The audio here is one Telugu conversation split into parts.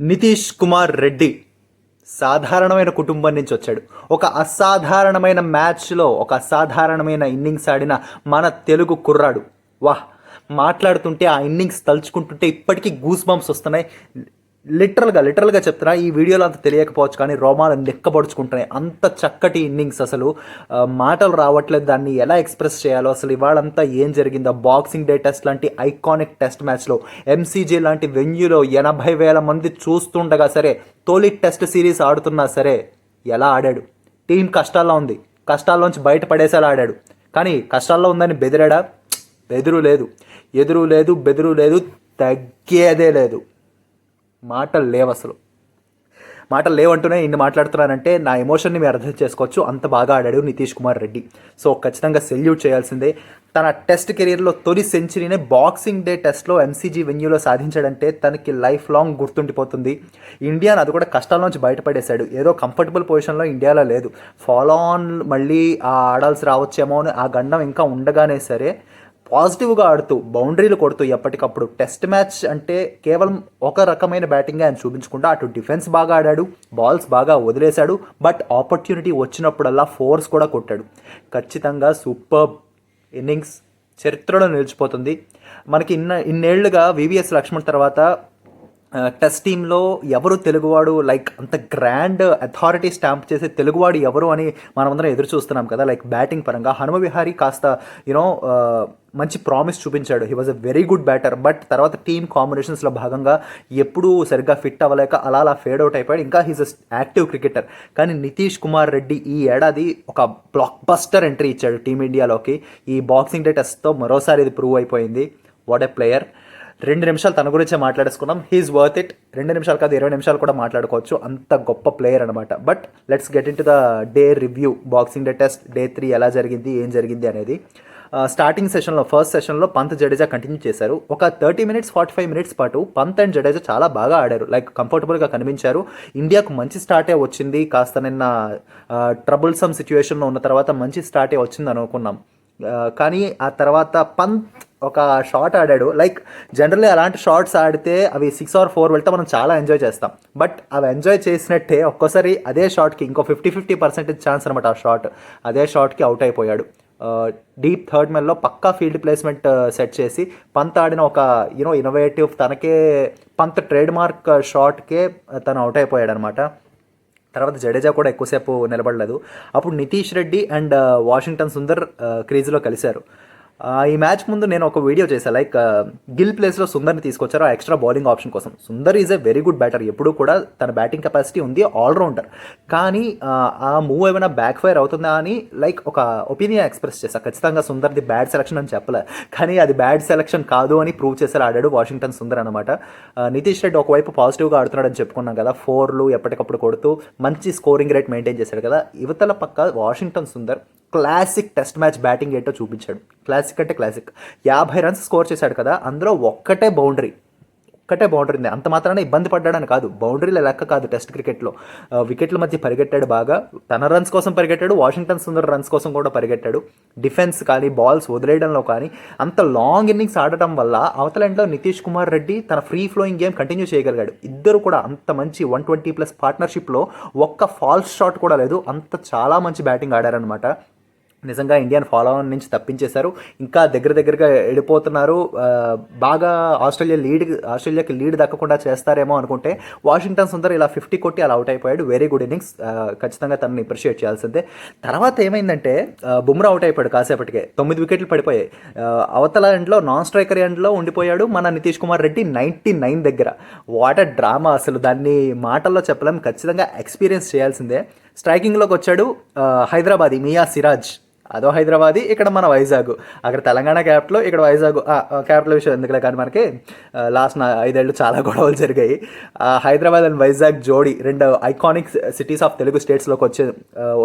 నితీష్ కుమార్ రెడ్డి సాధారణమైన కుటుంబం నుంచి వచ్చాడు. ఒక అసాధారణమైన మ్యాచ్లో ఒక అసాధారణమైన ఇన్నింగ్స్ ఆడిన మన తెలుగు కుర్రాడు. వాహ్! మాట్లాడుతుంటే ఆ ఇన్నింగ్స్ తలుచుకుంటుంటే ఇప్పటికీ గూస్ బంప్స్ వస్తున్నాయి. లిటరల్గా లిటరల్గా చెప్తున్నా ఈ వీడియోలో అంత తెలియకపోవచ్చు కానీ రోమాలు లెక్కపడుచుకుంటున్నాయి అంత చక్కటి ఇన్నింగ్స్ అసలు. మాటలు రావట్లేదు. దాన్ని ఎలా ఎక్స్ప్రెస్ చేయాలో అసలు ఇవాళంతా ఏం జరిగిందో. బాక్సింగ్ డే టెస్ట్ లాంటి ఐకానిక్ టెస్ట్ మ్యాచ్లో. ఎంసీజీ లాంటి వెన్యూలో ఎనభై వేల మంది చూస్తుండగా సరే తొలి టెస్ట్ సిరీస్ ఆడుతున్నా సరే ఎలా ఆడాడు? టీం కష్టాల్లో ఉంది. కష్టాల్లోంచి బయటపడేసేలా ఆడాడు. కానీ కష్టాల్లో ఉందని బెదిరాడా? బెదురు లేదు. ఎదురు లేదు బెదురు లేదు తగ్గేదే లేదు. మాటలు లేవు అసలు. మాటలు లేవంటూనే ఇన్ని మాట్లాడుతున్నానంటే నా ఎమోషన్ని మీరు అర్థం చేసుకోవచ్చు. అంత బాగా ఆడాడు నితీష్ కుమార్ రెడ్డి. సో ఖచ్చితంగా సెల్యూట్ చేయాల్సిందే. తన టెస్ట్ కెరీర్లో తొలి సెంచరీనే బాక్సింగ్ డే టెస్ట్లో ఎంసీజీ వెన్యూలో సాధించాడంటే తనకి లైఫ్ లాంగ్ గుర్తుండిపోతుంది. ఇండియాను అది కూడా కష్టాల నుంచి బయటపడేశాడు. ఏదో కంఫర్టబుల్ పొజిషన్లో ఇండియాలో లేదు. ఫాలో ఆన్ మళ్ళీ ఆడాల్సి రావచ్చేమో అని ఆ గండం ఇంకా ఉండగానే సరే పాజిటివ్గా ఆడుతూ బౌండరీలు కొడుతూ ఎప్పటికప్పుడు టెస్ట్ మ్యాచ్ అంటే కేవలం ఒక రకమైన బ్యాటింగ్ ఆయన చూపించకుండా అటు డిఫెన్స్ బాగా ఆడాడు బాల్స్ బాగా వదిలేశాడు బట్ ఆపర్చునిటీ వచ్చినప్పుడల్లా ఫోర్స్ కూడా కొట్టాడు. ఖచ్చితంగా సూపర్ ఇన్నింగ్స్ చరిత్రలో నిలిచిపోతుంది. మనకి ఇన్న ఇన్నేళ్ళుగా వివిఎస్ లక్ష్మణ్ తర్వాత టెస్ట్ టీంలో ఎవరు తెలుగువాడు లైక్ అంత గ్రాండ్ అథారిటీ స్టాంప్ చేసే తెలుగువాడు ఎవరు అని మనమందరం ఎదురు చూస్తున్నాం కదా లైక్ బ్యాటింగ్ పరంగా. హనుమ విహారీ కాస్త యూనో మంచి ప్రామిస్ చూపించాడు. He was a very good batter but తర్వాత టీమ్ కాంబినేషన్స్లో భాగంగా ఎప్పుడూ సరిగ్గా ఫిట్ అవ్వలేక అలా అలా ఫేడ్ అవుట్ అయిపోయాడు. ఇంకా హీస్ యాక్టివ్ క్రికెటర్ కానీ నితీష్ కుమార్ రెడ్డి ఈ ఏడాది ఒక బ్లాక్ బస్టర్ ఎంట్రీ ఇచ్చాడు టీమిండియాలోకి ఈ బాక్సింగ్ డే టెస్ట్తో మరోసారి ఇది ప్రూవ్ అయిపోయింది. వాట్ ఎ ప్లేయర్ రెండు నిమిషాలు తన గురించే మాట్లాడేసుకున్నాం. హీఈస్ వర్త్ ఇట్ రెండు నిమిషాలు కాదు ఇరవై నిమిషాలు కూడా మాట్లాడుకోవచ్చు. అంత గొప్ప ప్లేయర్ అనమాట but let's get into the day review boxing day test day three ఎలా జరిగింది ఏం జరిగింది అనేది. స్టార్టింగ్ సెషన్లో ఫస్ట్ సెషన్లో పంత్ జడేజా కంటిన్యూ చేశారు. ఒక thirty minutes forty five minutes పాటు పంత్ అండ్ జడేజా చాలా బాగా ఆడారు. లైక్ కంఫర్టబుల్గా కనిపించారు. ఇండియాకు మంచి స్టార్టే వచ్చింది. కాస్త నిన్న ట్రబుల్సమ్ సిచ్యువేషన్లో ఉన్న తర్వాత మంచి స్టార్టే వచ్చింది అనుకున్నాం. కానీ ఆ తర్వాత పంత్ ఒక షాట్ ఆడాడు. లైక్ జనరల్లీ అలాంటి షార్ట్స్ ఆడితే అవి సిక్స్ ఆర్ ఫోర్ వెళ్తే మనం చాలా ఎంజాయ్ చేస్తాం. బట్ అవి ఎంజాయ్ చేసినట్టే ఒక్కోసారి అదే షాట్కి ఇంకో ఫిఫ్టీ ఫిఫ్టీ పర్సెంటేజ్ ఛాన్స్ అనమాట ఆ షాట్ అదే షాట్కి అవుట్ అయిపోయాడు. డీప్ థర్డ్ మెన్లో పక్కా ఫీల్డ్ ప్లేస్మెంట్ సెట్ చేసి పంత్ ఆడిన ఒక యూనో ఇన్నోవేటివ్ తనకే పంత్ ట్రేడ్ మార్క్ షాట్కే తను అవుట్ అయిపోయాడు అనమాట తర్వాత జడేజా కూడా ఎక్కువసేపు నిలబడలేదు. అప్పుడు నితీష్ రెడ్డి అండ్ వాషింగ్టన్ సుందర్ క్రీజ్లో కలిశారు. ఈ మ్యాచ్ ముందు నేను ఒక వీడియో చేశాను లైక్ గిల్ ప్లేస్లో సుందర్ని తీసుకొచ్చారు ఆ ఎక్స్ట్రా బౌలింగ్ ఆప్షన్ కోసం. Sundar is a very good batter. ఎప్పుడూ కూడా తన బ్యాటింగ్ కెపాసిటీ ఉంది ఆల్రౌండర్. కానీ ఆ, మూవ్ ఏమైనా బ్యాక్ ఫైర్ అవుతుందా అని లైక్ ఒక ఒపీనియన్ ఎక్స్ప్రెస్ చేశాను ఖచ్చితంగా సుందర్ది బ్యాడ్ సెలక్షన్ అని చెప్పలే. కానీ అది బ్యాడ్ సెలక్షన్ కాదు అని ప్రూవ్ చేశారు ఆడాడు వాషింగ్టన్ సుందర్ అనమాట నితీష్ రెడ్డి ఒకవైపు పాజిటివ్గా ఆడుతున్నాడని చెప్పుకున్నాం కదా ఫోర్లు ఎప్పటికప్పుడు కొడుతూ మంచి స్కోరింగ్ రేట్ మెయింటైన్ చేశాడు కదా. యువతల పక్క Washington Sundar classic test match batting ఏంటో చూపించాడు. క్లాసిక్ అంటే క్లాసిక్. యాభై రన్స్ స్కోర్ చేశాడు కదా అందులో ఒక్కటే బౌండరీ. ఒక్కటే బౌండరీ ఉంది. అంత మాత్రాన ఇబ్బంది పడ్డాడని కాదు. బౌండరీల లెక్క కాదు టెస్ట్ క్రికెట్లో. వికెట్ల మధ్య పరిగెట్టాడు బాగా. తన రన్స్ కోసం పరిగెట్టాడు. వాషింగ్టన్ సుందర్ రన్స్ కోసం కూడా పరిగెట్టాడు. డిఫెన్స్ కానీ బాల్స్ వదిలేయడంలో కానీ అంత లాంగ్ ఇన్నింగ్స్ ఆడటం వల్ల అవతల ఎండ్లో నితీష్ కుమార్ రెడ్డి తన ఫ్రీ ఫ్లోయింగ్ గేమ్ కంటిన్యూ చేయగలిగాడు. ఇద్దరు కూడా అంత మంచి వన్ ట్వంటీ ప్లస్ పార్ట్నర్షిప్లో ఒక్క ఫాల్స్ షాట్ కూడా లేదు. అంత చాలా మంచి బ్యాటింగ్ ఆడారనమాట నిజంగా ఇండియన్ ఫాలో నుంచి తప్పించేశారు. ఇంకా దగ్గర దగ్గరగా వెళ్ళిపోతున్నారు. బాగా ఆస్ట్రేలియా లీడ్ ఆస్ట్రేలియాకి లీడ్ దక్కకుండా చేస్తారేమో అనుకుంటే వాషింగ్టన్ సుందర్ ఇలా ఫిఫ్టీ కొట్టి అలా అవుట్ అయిపోయాడు. వెరీ గుడ్ ఇన్నింగ్స్ ఖచ్చితంగా తనని అప్రిషియేట్ చేయాల్సిందే. తర్వాత ఏమైందంటే బుమ్రా అవుట్ అయిపోయాడు కాసేపటికే. తొమ్మిది వికెట్లు పడిపోయాయి. అవతల ఎండ్లో నాన్ స్ట్రైకర్ ఎండ్లో ఉండిపోయాడు మన నితీష్ కుమార్ రెడ్డి నైంటీ నైన్ దగ్గర. వాటర్ డ్రామా అసలు దాన్ని మాటల్లో చెప్పలేం. ఖచ్చితంగా ఎక్స్పీరియన్స్ చేయాల్సిందే. స్ట్రైకింగ్లోకి వచ్చాడు హైదరాబాద్ మియా సిరాజ్. అదో హైదరాబాద్ ఇక్కడ మన వైజాగ్. అక్కడ తెలంగాణ క్యాపిటల్ ఇక్కడ వైజాగ్. క్యాపిటల్ విషయం ఎందుకులే కానీ మనకి లాస్ట్ ఐదేళ్ళు చాలా గొడవలు జరిగాయి. హైదరాబాద్ అండ్ వైజాగ్ జోడీ రెండు ఐకానిక్ సిటీస్ ఆఫ్ తెలుగు స్టేట్స్లోకి వచ్చే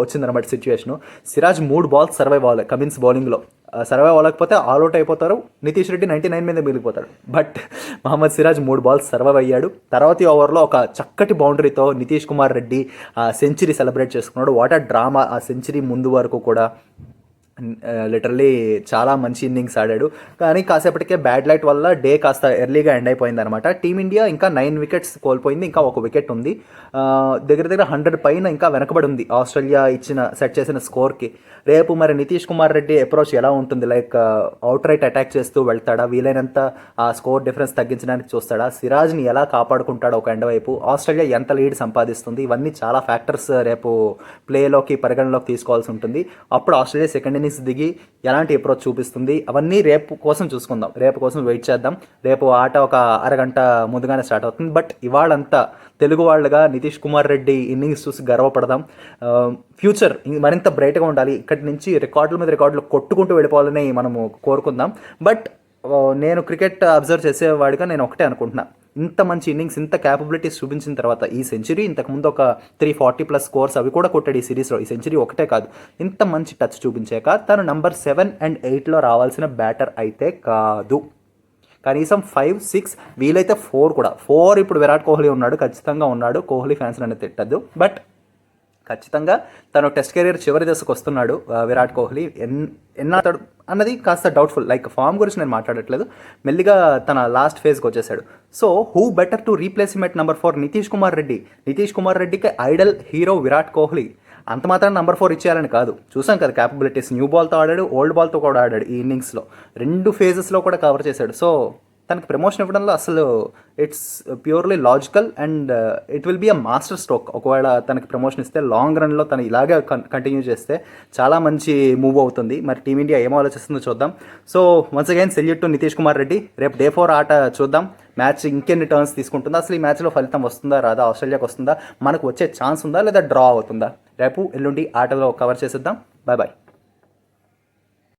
వచ్చిందనమాట సిచ్యువేషను సిరాజ్ మూడు బాల్స్ సర్వైవ్ అవ్వాలి కమిన్స్ బౌలింగ్లో సర్వైవ్ అవ్వలేకపోతే ఆల్ అవుట్ అయిపోతారు. నితీష్ రెడ్డి నైంటీ నైన్ మీద మిగిలిపోతాడు. బట్ మహమ్మద్ సిరాజ్ మూడు బాల్స్ సర్వైవ్ అయ్యాడు. తర్వాతి ఓవర్లో ఒక చక్కటి బౌండరీతో నితీష్ కుమార్ రెడ్డి సెంచరీ సెలబ్రేట్ చేసుకున్నాడు. వాట్ ఆ డ్రామా ఆ సెంచరీ ముందు వరకు కూడా. లిటరలీ uh, చాలా మంచి ఇన్నింగ్స్ ఆడాడు. కానీ కాసేపటికే బ్యాడ్ లైట్ వల్ల డే కాస్త ఎర్లీగా ఎండ్ అయిపోయింది అనమాట టీమిండియా ఇంకా నైన్ వికెట్స్ కోల్పోయింది. ఇంకా ఒక వికెట్ ఉంది. Uh, దగ్గర దగ్గర హండ్రెడ్ పైన ఇంకా వెనకబడి ఉంది. ఆస్ట్రేలియా ఇచ్చిన సెట్ చేసిన స్కోర్కి రేపు మరి నితీష్ కుమార్ రెడ్డి అప్రోచ్ ఎలా ఉంటుంది? లైక్ అవుట్ రైట్ అటాక్ చేస్తూ వెళ్తాడా? వీలైనంత ఆ స్కోర్ డిఫరెన్స్ తగ్గించడానికి చూస్తాడా? సిరాజ్ని ఎలా కాపాడుకుంటాడో ఒక ఎండ వైపు. ఆస్ట్రేలియా ఎంత లీడ్ సంపాదిస్తుంది? ఇవన్నీ చాలా ఫ్యాక్టర్స్ uh, రేపు ప్లేలోకి పరిగణలోకి తీసుకోవాల్సి ఉంటుంది. అప్పుడు ఆస్ట్రేలియా సెకండ్ ఇన్నింగ్స్ దిగి ఎలాంటి అప్రోచ్ చూపిస్తుంది? అవన్నీ రేపు కోసం చూసుకుందాం. రేపు కోసం వెయిట్ చేద్దాం. రేపు ఆట ఒక అరగంట ముందుగానే స్టార్ట్ అవుతుంది. బట్ ఇవాళంతా తెలుగు వాళ్ళుగా నితీష్ కుమార్ రెడ్డి ఇన్నింగ్స్ చూసి గర్వపడదాం. ఫ్యూచర్ మరింత బ్రైట్గా ఉండాలి. ఇక్కడి నుంచి రికార్డుల మీద రికార్డులు కొట్టుకుంటూ వెళ్ళిపోవాలని మనము కోరుకుందాం. బట్ నేను క్రికెట్ అబ్జర్వ్ చేసేవాడిగా నేను ఒకటే అనుకుంటున్నాను ఇంత మంచి ఇన్నింగ్స్ ఇంత క్యాపబిలిటీస్ చూపించిన తర్వాత ఈ సెంచరీ ఇంతకుముందు ఒక త్రీ ఫార్టీ ప్లస్ స్కోర్స్ అవి కూడా కొట్టాడు ఈ సిరీస్లో ఈ సెంచరీ ఒకటే కాదు. ఇంత మంచి టచ్ చూపించాక తను నంబర్ సెవెన్ అండ్ ఎయిట్లో రావాల్సిన బ్యాటర్ అయితే కాదు. కనీసం ఫైవ్ సిక్స్ వీలైతే ఫోర్ కూడా. ఫోర్ ఇప్పుడు విరాట్ కోహ్లీ ఉన్నాడు ఖచ్చితంగా ఉన్నాడు. కోహ్లీ ఫ్యాన్స్ అనేది తిట్టద్దు బట్ ఖచ్చితంగా తను టెస్ట్ కెరీర్ చివరి దశకు వస్తున్నాడు విరాట్ కోహ్లీ. ఎన్ ఎన్నాతాడు అన్నది కాస్త డౌట్ఫుల్ లైక్ ఫామ్ గురించి నేను మాట్లాడట్లేదు. మెల్లిగా తన లాస్ట్ ఫేజ్కి వచ్చేసాడు so who better to replace number four Nitish Kumar Reddy. Nitish Kumar రెడ్డికి ఐడల్ హీరో విరాట్ కోహ్లీ. అంత మాత్రం నెంబర్ ఫోర్ ఇచ్చేయాలని కాదు. చూసాం కదా క్యాపబిలిటీస్ న్యూ బాల్తో ఆడాడు ఓల్డ్ బాల్తో కూడా ఆడాడు ఈ ఇన్నింగ్స్లో రెండు ఫేజెస్లో కూడా కవర్ చేశాడు. సో తనకి ప్రమోషన్ ఇవ్వడంలో అసలు it's purely logical and it will be a master stroke ఒకవేళ తనకి ప్రమోషన్ ఇస్తే లాంగ్ రన్లో తను ఇలాగే కంటిన్యూ చేస్తే చాలా మంచి మూవ్ అవుతుంది. మరి టీమిండియా ఏం ఆలోచిస్తుందో చూద్దాం. So once again salute to Nitish Kumar Reddy రేపు డే ఫోర్ ఆట చూద్దాం. మ్యాచ్ ఇంకెన్ని టర్న్స్ తీసుకుంటుందా? అసలు ఈ మ్యాచ్లో ఫలితం వస్తుందా? రాదా? ఆస్ట్రేలియాకి వస్తుందా? మనకు వచ్చే ఛాన్స్ ఉందా? లేదా డ్రా అవుతుందా? రేపు ఎల్లుండి ఆటలో కవర్ చేసేద్దాం. Bye bye